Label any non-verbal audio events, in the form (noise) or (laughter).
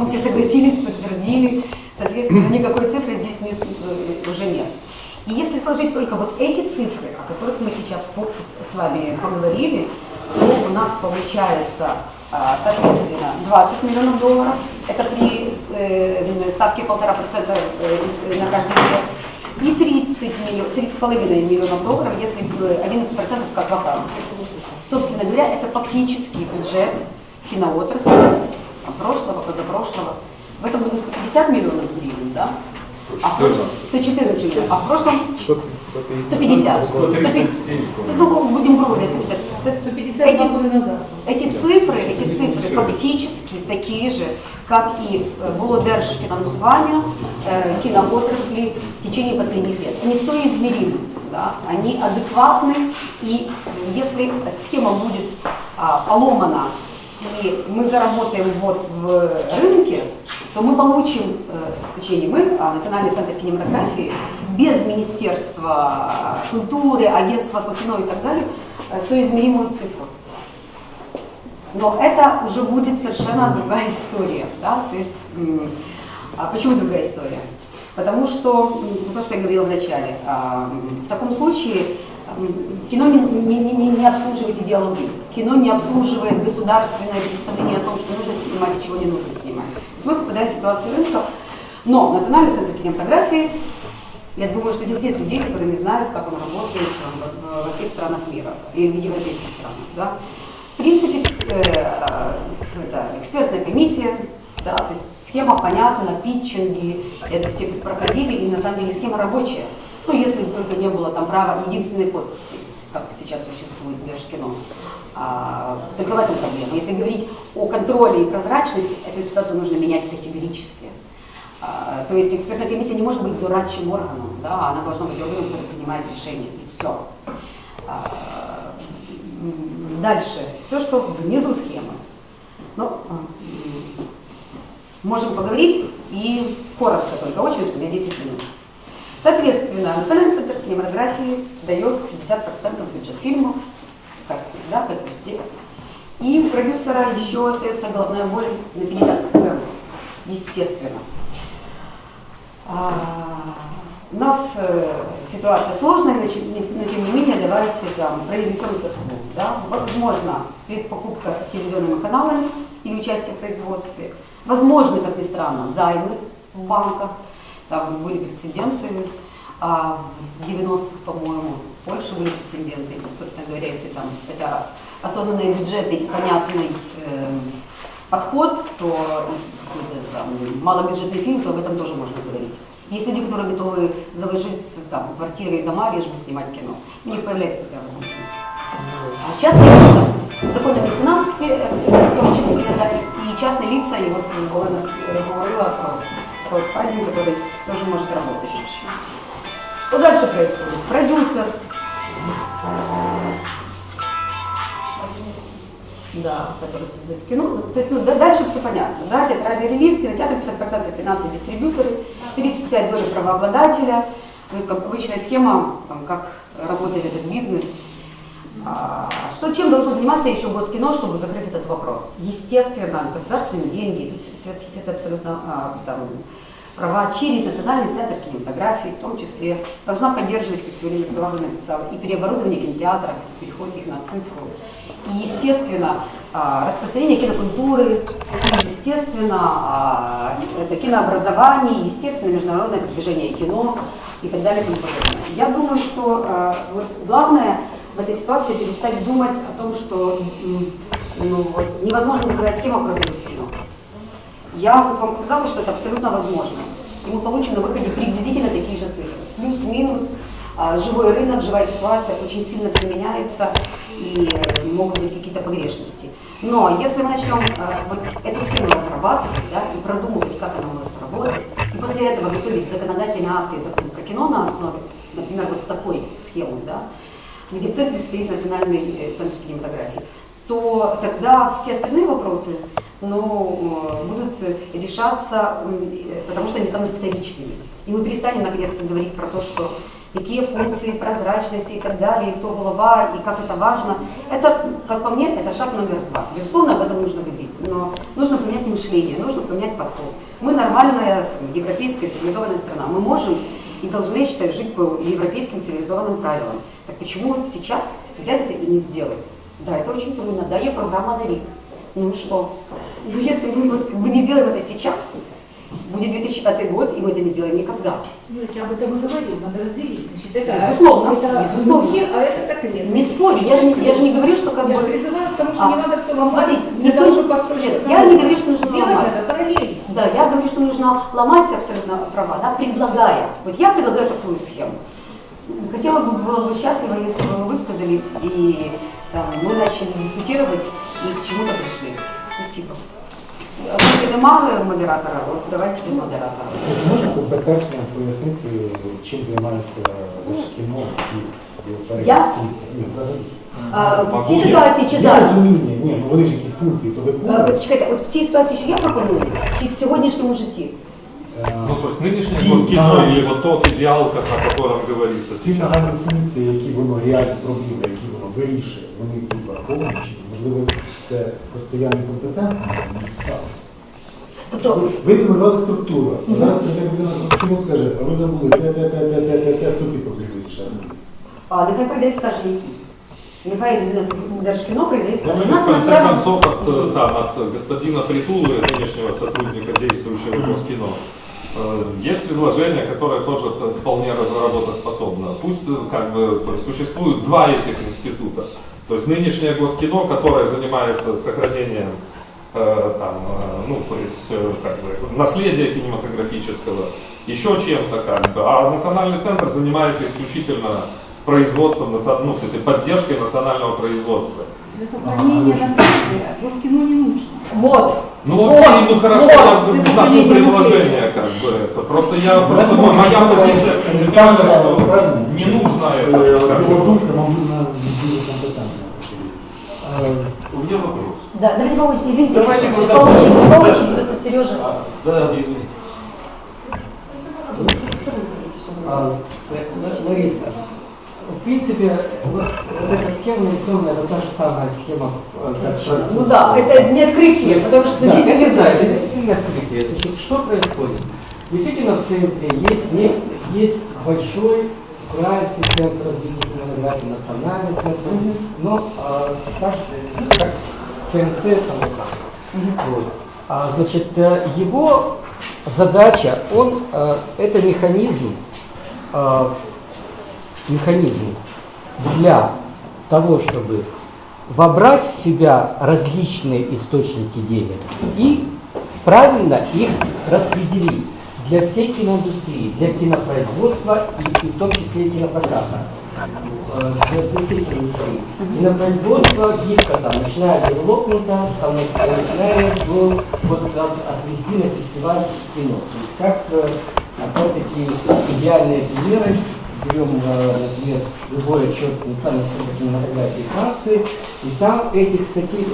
Потом все согласились, подтвердили. Соответственно, (clears throat) никакой цифры здесь не, э, уже нет. И если сложить только вот эти цифры, о которых мы сейчас с вами поговорили, то у нас получается, а, соответственно, 20 миллионов долларов, это при э, ставке 1,5% э, на каждый год, и 30 миллионов, 30,5 миллионов долларов, если 11% как во Франции. Собственно говоря, это фактический бюджет киноотрасли прошлого, позапрошлого. В этом году 150 миллионов гривен, да? А 114 миллионов, а в прошлом 150. 137. Ну, будем грубо говорить, 150. 150 эти, эти цифры, эти цифры фактически такие же, как и было держфинансирование э, киноотрасли в течение последних лет. Они соизмеримы, да? они адекватны, и если схема будет а, поломана и мы заработаем вот в рынке, то мы получим, э, точнее не мы, а Национальный центр кинематографии, без Министерства культуры, агентства по кино и так далее, э, соизмеримую цифру. Но это уже будет совершенно другая история. Да? То есть, а почему другая история? Потому что, то, что я говорила в начале, а, в таком случае Кино не, не, не, не обслуживает идеологию. Кино не обслуживает государственное представление о том, что нужно снимать и чего не нужно снимать. То есть мы попадаем в ситуацию рынка. Но Национальный центр кинематографии, я думаю, что здесь нет людей, которые не знают, как он работает там, во всех странах мира и в европейских странах. Да? В принципе, э, э, это экспертная комиссия, да, то есть схема понятна, питчинги, это все проходили, и на самом деле схема рабочая. Ну, если бы только не было там права единственной подписи, как сейчас существует в Держкино. А, только в этом проблема. Если говорить о контроле и прозрачности, эту ситуацию нужно менять категорически. А, то есть экспертная комиссия не может быть дурачьим органом, да, она должна быть органом, который принимает решения, и все. А, дальше, все, что внизу схемы. Ну, можем поговорить и коротко только, очень, у меня 10 минут. Соответственно, Национальный центр кинематографии дает 50% бюджет фильмов, как всегда, как везде. И у продюсера еще остается головная боль на 50%, естественно. А, у нас э, ситуация сложная, но, но тем не менее давайте там, произнесем это вслух. Да? Возможно, покупка телевизионными каналами или участие в производстве. Возможно, как ни странно, займы в банках – там были прецеденты, а в 90-х, по-моему, в Польше были прецеденты. Собственно говоря, если там это осознанные бюджеты и понятный э, подход, то э, там, малобюджетный фильм, то об этом тоже можно говорить. Есть люди, которые готовы заложить там, квартиры и дома, лишь бы снимать кино. У них появляется такая возможность. А частные лица, закон о меценатстве, э, в том числе, да, и частные лица, и вот Олена говорила про краудфандинг, который тоже может работать. Что дальше происходит? Продюсер. Да, который создает кино. То есть ну, дальше все понятно. Да, театральный релиз, кинотеатр 50% финансы дистрибьюторы, 35 доли правообладателя. Ну, как обычная схема, там, как работает этот бизнес. А, что, чем должно заниматься еще Госкино, чтобы закрыть этот вопрос? Естественно, государственные деньги, то есть это абсолютно а, там, права через Национальный центр кинематографии, в том числе, должна поддерживать, как сегодня Мирзалаза написала, и переоборудование кинотеатров, переход их на цифру, и, естественно, а, распространение кинокультуры, и, естественно, а, это кинообразование, естественно, международное продвижение кино и так далее. И тому подобное. Я думаю, что вот главное в этой ситуации перестать думать о том, что ну, вот, невозможно другая схема продвинуть кино. Я вот вам показала, что это абсолютно возможно. И мы получим на выходе приблизительно такие же цифры. Плюс-минус, а, живой рынок, живая ситуация, очень сильно все меняется, и могут быть какие-то погрешности. Но если мы начнем а, вот эту схему разрабатывать да, и продумывать, как она может работать, и после этого готовить законодательные акты и закон про кино на основе, например, вот такой схемы, да, где в центре стоит Национальный э, центр кинематографии, то тогда все остальные вопросы ну, будут решаться, потому что они станут вторичными. И мы перестанем наконец-то говорить про то, что какие функции, прозрачности и так далее, и кто голова, и как это важно. Это, как по мне, это шаг номер два. Безусловно, об этом нужно говорить. Но нужно поменять мышление, нужно поменять подход. Мы нормальная европейская цивилизованная страна. Мы можем и должны, я считаю, жить по европейским цивилизованным правилам. Так почему вот сейчас взять это и не сделать? Да, это очень трудно. Да, есть программа на РИК. Ну и что? Ну если мы вот бы не сделаем это сейчас, будет 2005 год, и мы это не сделаем никогда. Ну, я об этом и говорю, надо разделить. Значит, это, Безусловно, это безусловно. духи, а это так и нет. Не спорю, я же, не- я же не говорю, что как Я бы... призываю, потому что А, не надо все ломать смотрите, никто того, Свет, я не говорю, что нужно Делать ломать. надо параллельно. Да, я говорю, что нужно ломать, абсолютно права, да, предлагая. Вот я предлагаю такую схему. Хотела бы, была бы счастлива, если бы вы высказались, и там, мы начали дискутировать и к чему-то пришли. Спасибо. Вы немало модератора, вот давайте без модератора. Можна компетентно пояснити, чим займається Держкіно і і Я? Ні, взагалі. А, в цій я? ситуації чи зараз? розуміння, ні, ну вони ж якісь функції, то Е, виконують. Чекайте, от в цій ситуації, що я пропоную, чи в сьогоднішньому житті? Е, Ну, то есть госкино нагальні- или вот тот идеал, как- о котором говорится Ті сейчас. нагальні функції, які воно реальні проблеми, які воно вирішує, вони тут враховані, чи можливо це постійно компетентно, не справа. Тобто, Ви намалювали структуру, а зараз прийде людина з розкину скаже, а ви забули те, те, те, те, те, те, те, хто ці проблеми рішає? а, нехай прийде і скаже, які. Нехай людина з Держкіно прийде і скаже. У Ну, нас в конце насправді... концов, от, э, там, от господина Притулы, нынешнего сотрудника, действующего в Госкино, э, есть предложение, которое тоже э, вполне ра- работоспособно. Пусть э, как бы то есть, существует два этих института. То есть нынешнее Госкино, которое занимается сохранением э, там, э, ну, то есть, э, как бы, наследия кинематографического, еще чем-то как бы. А национальный центр занимается исключительно производством, наци- ну, в смысле, поддержкой национального производства. Для сохранения наследия Госкино не нужно. Вот. Ну, вот, вот, ну хорошо, вот, как бы, для наше предложение, как бы, это. Просто я, просто ну, моя позиция принципиально, что не нужно это. Його думка, мабуть, на більш компетентна. У меня вопрос. Да, давайте по очереди, извините, Давайте по просто- очереди, по очереди, просто Сережа. Да, извините. А, Лариса, в принципе, вот, вот эта схема нарисованная, это та же самая схема, э, как. Ну да, это не открытие, потому что Да, здесь это нет да, души. это действительно открытие. Значит, что происходит? Действительно, в центре есть, не- есть большой украинский центр развития кинематографии, национальный центр, но а, каждый, ЦНЦ, там, вот. А, значит, э, его задача, он, э, это механизм, э, механизм для того, чтобы вобрать в себя различные источники денег и правильно их распределить для всей киноиндустрии, для кинопроизводства и, и в том числе и кинопроката. Э, Для, всей киноиндустрии. Кинопроизводство гибко, там, начиная от девелопмента, там, э, начиная до, вот, от, отвести на фестиваль кино. То есть как, э, опять-таки, идеальные примеры берем, например, любой отчет Национального центра кинематографии Франции, и там этих статей,